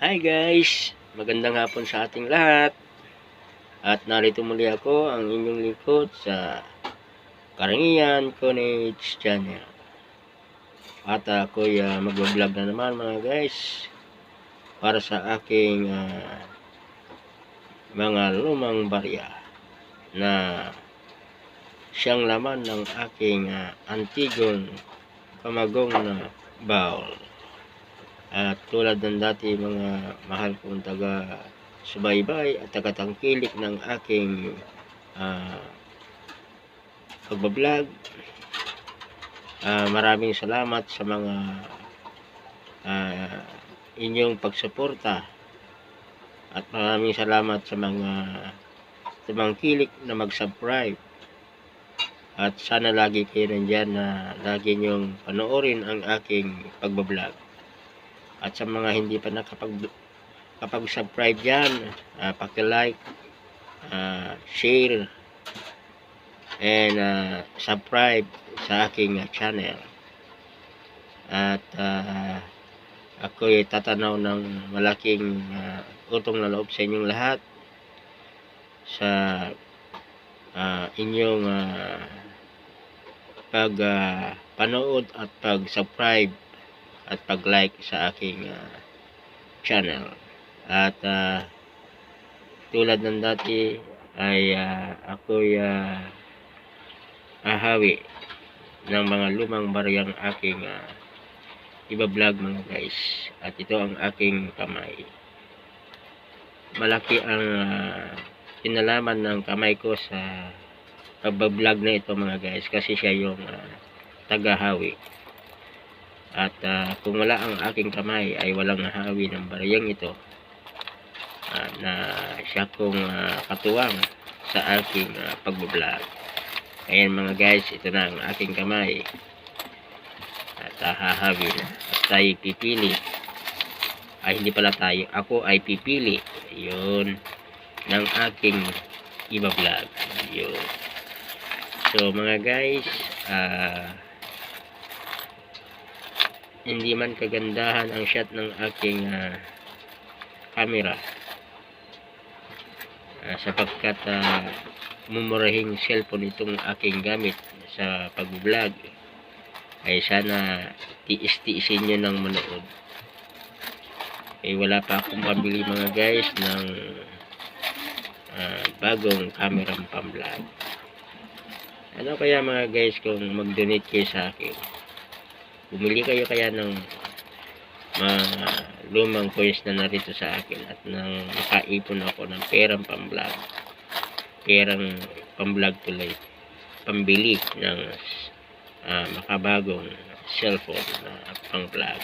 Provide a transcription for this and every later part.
Hi guys! Magandang hapon sa ating lahat. At narito muli ako, ang inyong lingkod sa Karangian Conage Channel. At ako'y uh, magbablog na naman mga guys para sa aking ah, mga lumang barya na siyang laman ng aking ah, antigong kamagong na bowl. At tulad ng dati mga mahal kong taga subaybay at tagatangkilik ng aking ah, pagbablog. Ah, maraming salamat sa mga ah, inyong pagsuporta at maraming salamat sa mga tumangkilik na mag-subscribe at sana lagi kayo nandyan na lagi nyong panoorin ang aking pagbablog. At sa mga hindi pa nakapag kapag subscribe dyan, uh, paki-like, ah, share, and ah, subscribe sa aking ah, channel. At uh, ako'y tatanaw ng malaking ah, utong na loob sa inyong lahat sa ah, inyong ah, pag ah, panood at pag-subscribe at pag-like sa aking ah, channel. At ah, tulad ng dati ay ah, ako'y ah, ahawi ng mga lumang baryang aking ah, iba-vlog mga guys. At ito ang aking kamay. Malaki ang ah, kinalaman ng kamay ko sa pagbablog na ito mga guys kasi siya yung ah, tagahawi. At ah, kung wala ang aking kamay ay walang hawi ng baryang ito ah, na siya kong ah, katuwang sa aking uh, pagbablog. Ayan mga guys, ito na ang aking kamay. At uh, na. At tayo pipili. Ay hindi pala tayo. Ako ay pipili. Yun. Ng aking iba vlog. Yun. So mga guys, ah hindi man kagandahan ang shot ng aking ah, camera. Ah, sapagkat ah, mumurahing cellphone itong aking gamit sa pag-vlog ay sana tiis-tiisin nyo ng manood. Eh wala pa akong pabili mga guys ng ah, bagong camera pang-vlog. Ano kaya mga guys kung mag-donate kayo sa akin bumili kayo kaya ng mga lumang coins na narito sa akin at nang nakaipon ako ng perang pang-vlog perang pang-vlog tuloy pambili ng ah, makabagong cellphone na pang-vlog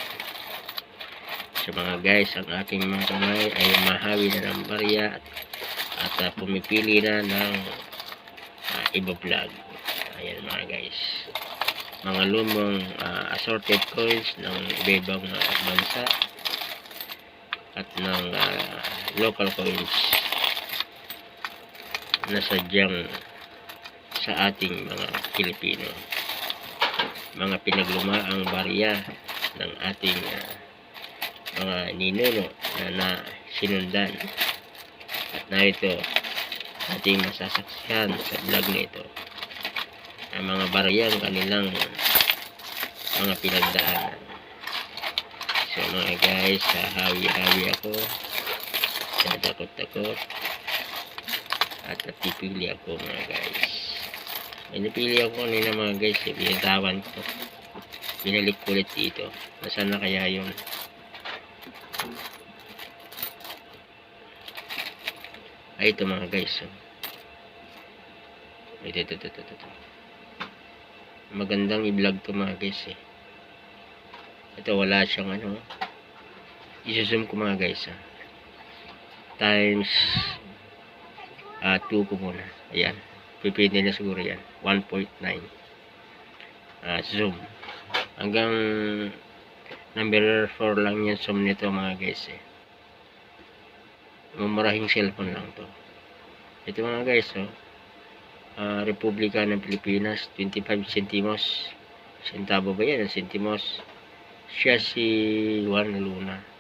sa mga guys ang aking mga kamay ay mahawi na ng barya at, at ah, pumipili na ng ah, iba vlog ayan mga guys mga lumang ah, assorted coins ng iba-ibang ah, bansa at ng ah, local coins na sadyang sa ating mga Pilipino. Mga pinaglumaang barya ng ating ah, mga ninuno na, na sinundan. At narito ating masasaksihan sa vlog na ang mga baryang kanilang mga pinagdaanan. So mga guys hawi-hawi ako dadakot-dakot at natipili ako mga guys. May napili ako kanina mga guys binatawan ko. Binalik ulit dito. Nasaan na kaya yun? Ay ito mga guys. Ito ito ito ito, ito. Magandang i-vlog to mga guys eh. Ito wala siyang ano i-zoom ko mga guys ah. times ah 2 ko muna. Ayan. Pipili na siguro yan. 1.9 ah zoom. Hanggang number 4 lang yan zoom nito mga guys eh. Mumurahing cellphone lang to. Ito mga guys oh ah, Republika ng Pilipinas 25 centimos centavo ba yan centimos siya si Juan Luna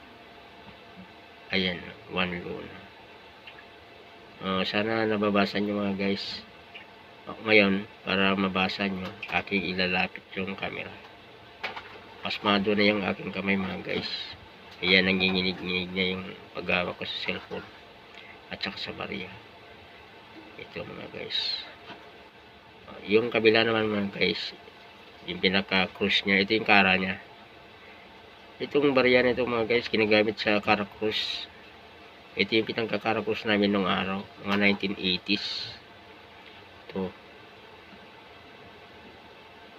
Ayan, one luna. Uh, sana nababasa nyo mga guys. O, ngayon, para mabasa nyo, aking ilalapit yung camera. Pasmado na yung aking kamay mga guys. Ayan, nanginginig-nginig na yung paghawak ko sa cellphone. At saka sa barya. Ito mga guys. Yung kabila naman mga guys, yung pinaka-cruise niya, ito yung kara niya. Itong barya nito mga guys, ginagamit sa Cara Cruz. Ito yung pinagka-Cara Cruz namin nung araw, mga 1980s. Ito.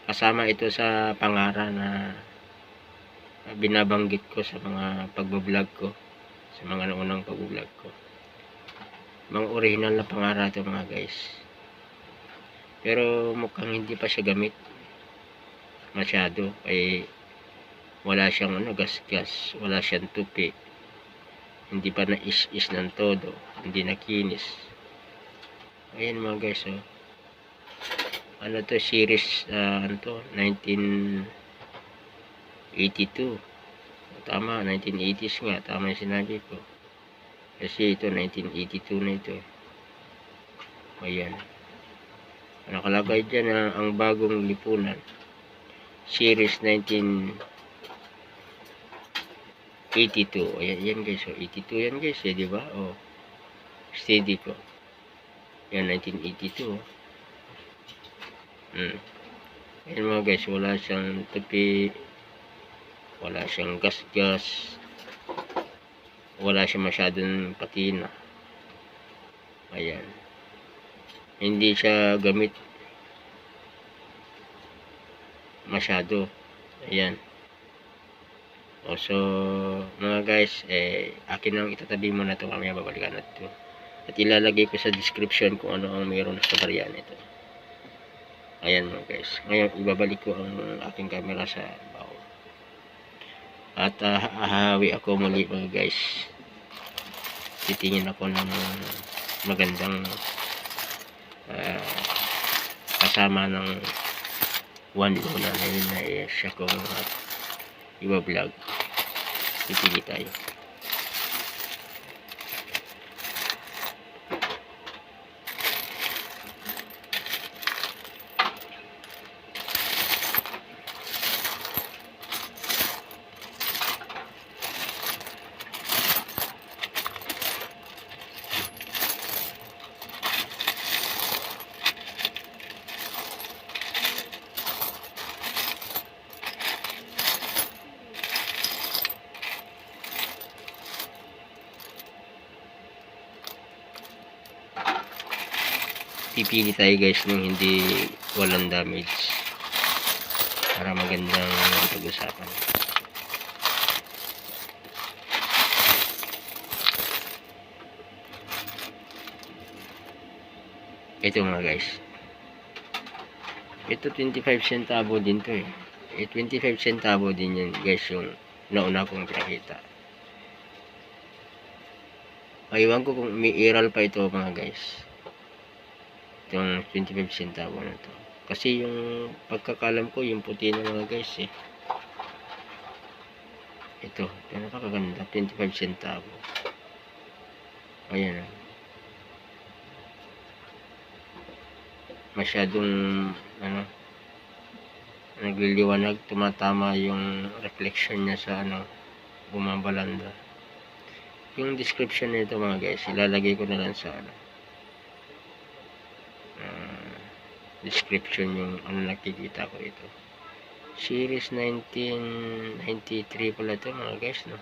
Kasama ito sa pangara na binabanggit ko sa mga pagbablog ko. Sa mga naunang pagbablog ko. Mga original na pangara ito mga guys. Pero mukhang hindi pa siya gamit masyado. Ay wala siyang ano, gas-gas, wala siyang tupi. Hindi pa na-is-is ng todo, hindi nakinis. Ayan mga guys, oh. Ano to, series, uh, ano to, 1982. Tama, 1980s nga, tama yung sinabi ko. Kasi ito, 1982 na ito. Ayan. Nakalagay dyan na ang bagong lipunan. Series 19 82. Ayan, yan guys. So, 82 yan guys. Eh, di ba? Oh. Steady ko. Yan, 1982. oh. Hmm. Ayan mga guys. Wala siyang tupi. Wala siyang gas-gas. Wala siyang masyadong patina. Ayan. Hindi siya gamit masyado. Ayan. O, so, mga guys, eh, akin lang itatabi mo na ito. Mamaya babalikan natin. At ilalagay ko sa description kung ano ang mayroon sa barya nito. Ayan mga guys. Ngayon, ibabalik ko ang aking camera sa baw. At uh, ako muli mga guys. Titingin ako ng magandang uh, kasama ng one luna na yun na eh, siya kong uh, iba-vlog. Pipili tayo. Pipili tayo guys ng hindi walang damage. Para magandang pag-usapan. Ito mga guys. Ito 25 centavo din to eh. Eh 25 centavo din yan guys yung nauna kong pinakita. Aywan ko kung may iral pa ito mga guys. Itong 25 centavo na to. Kasi yung pagkakalam ko yung puti na mga guys eh. Ito, ito napakaganda. 25 centavo. Ayan ah. masyadong ano nagliliwanag tumatama yung reflection niya sa ano bumabalanda yung description nito mga guys ilalagay ko na lang sa ano uh, description yung ano nakikita ko ito series 1993 pala ito mga guys no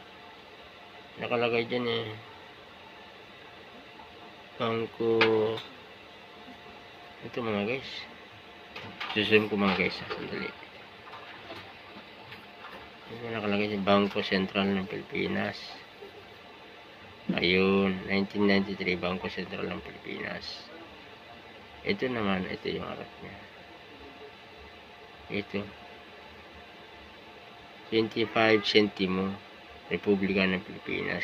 nakalagay dyan eh bangko ito mga guys. Susun ko mga guys. Ha? Sandali. Ito nakalagay sa Bangko Sentral ng Pilipinas. Ayun. 1993 Bangko Sentral ng Pilipinas. Ito naman. Ito yung harap niya. Ito. 25 centimo. Republika ng Pilipinas.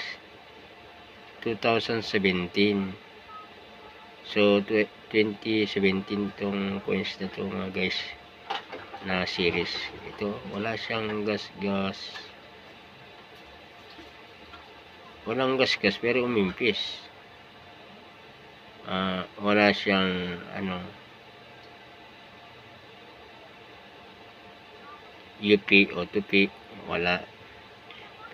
2017. So, 2017 tong coins na to mga guys na series. Ito, wala siyang gas-gas. walang gasgas pero umimpis. Ah, wala siyang ano UP o tupi, wala.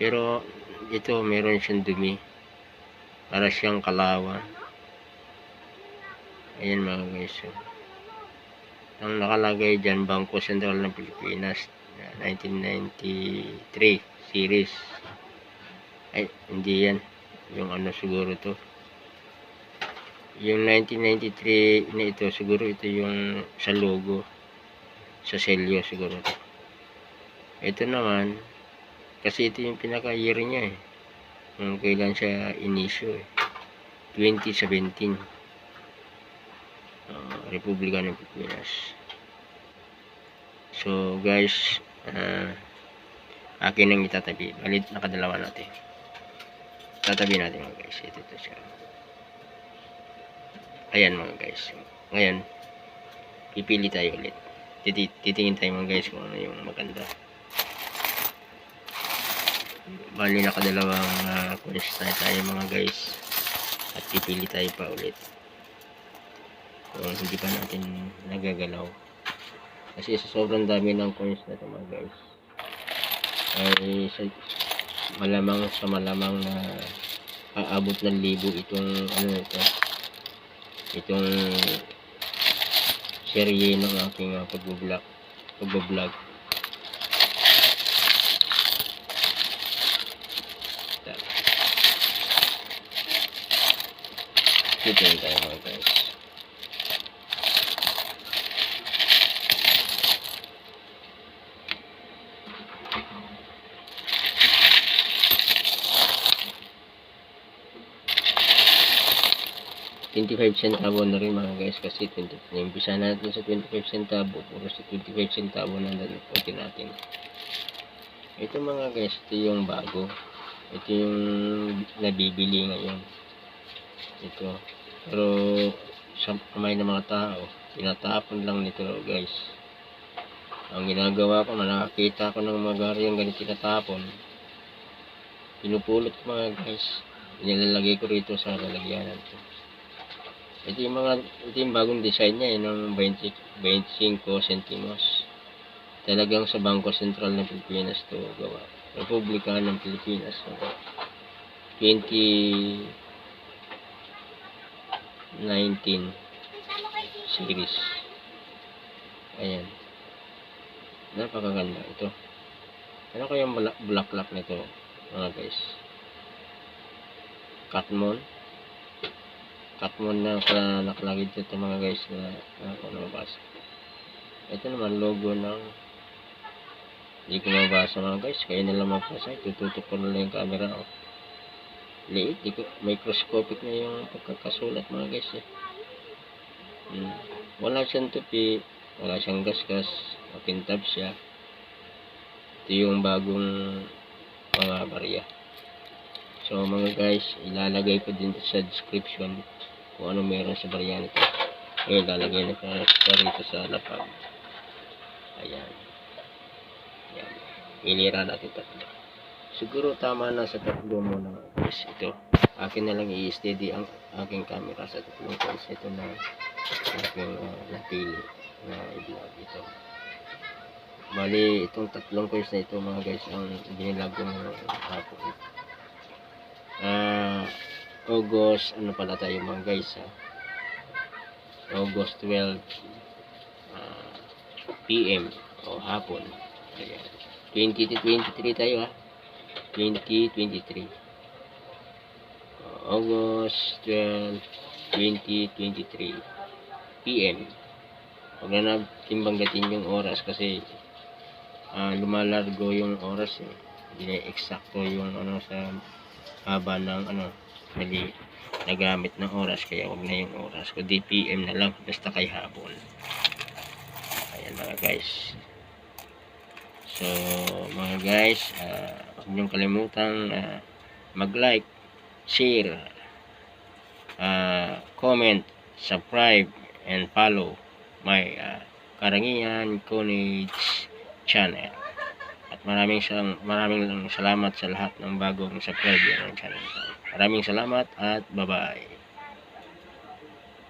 Pero ito meron siyang dumi. Para siyang kalawa. Ayan mga guys. So, ang nakalagay dyan, Bangko Sentral ng Pilipinas, na 1993 series. Ay, hindi yan. Yung ano siguro to. Yung 1993 na ito, siguro ito yung sa logo. Sa selyo siguro to. Ito naman, kasi ito yung pinaka-year niya eh. Kung kailan siya inisyo eh. 2017. Uh, Republika ng Pilipinas. So guys, ah, akin ang itatabi. Balit nakadalawa natin. Tatabi natin guys. Ito, ito siya. Ayan mga guys. Ngayon, pipili tayo ulit. Titi titingin tayo mga guys kung ano yung maganda. Bali nakadalawang uh, coins tayo, tayo mga guys. At pipili tayo pa ulit. Kung hindi pa natin nagagalaw. Kasi sa sobrang dami ng coins na ito mga guys. Ay sa, malamang sa malamang na aabot ng libo itong ano ito. Itong serye ng aking uh, pagbablog. Pagbablog. Dito tayo mga guys. Twenty-five centavo na rin mga guys kasi 20, naimbisa natin sa 25 centavo puro sa 25 centavo na natin natin. Ito mga guys ito yung bago. Ito yung nabibili ngayon. Ito. Pero sa kamay ng mga tao tinatapon lang nito guys. Ang ginagawa ko na nakakita ko ng mga gari yung ganito tinatapon. Pinupulot mga guys. Nilalagay ko rito sa lalagyanan ko ito yung mga ito yung bagong design niya eh, ng 20, 25 centimos talagang sa Bangko Sentral ng Pilipinas to gawa Republika ng Pilipinas 20 19 series. Ayan. Napakaganda ito. Ano kaya yung bulaklak nito, mga guys? Katmon. Katmon na pala nakalagay dito mga guys na ako na mabasa. Ito naman logo ng hindi ko mabasa mga guys. Kaya na lang mabasa. Tututok ko na lang yung camera. Oh liit, ko, microscopic na yung pagkakasulat mga guys eh. Hmm. Wala siyang tupi, wala siyang gasgas, makintab siya. Ito yung bagong mga barya. So mga guys, ilalagay ko din sa description kung ano meron sa barya nito. Ngayon, ilalagay na ko sa rito sa lapag. Ayan. Ayan. Ilira natin tatlo. Siguro tama na sa tatlo muna guys. Ito. Akin na lang i-steady ang aking camera sa tatlong guys. Ito na aking uh, napili na i-vlog ito. Bali, itong tatlong coins na ito mga guys ang binilag ko ng hapon. Uh, August, ano pala tayo mga guys ha? August 12 uh, PM o hapon. Ayan. 20 to 23 tayo ha. 2023 August 12 2023 PM huwag na natin yung oras kasi uh, lumalargo yung oras eh hindi eksakto yung ano sa haba ng ano mali nagamit ng oras kaya huwag na yung oras kundi PM na lang basta kay hapon ayan mga guys. So, mga guys, uh, huwag niyong kalimutang uh, mag-like, share, uh, comment, subscribe, and follow my uh, Karangian College channel. At maraming maraming salamat sa lahat ng bagong subscriber ng channel. Maraming salamat at bye-bye.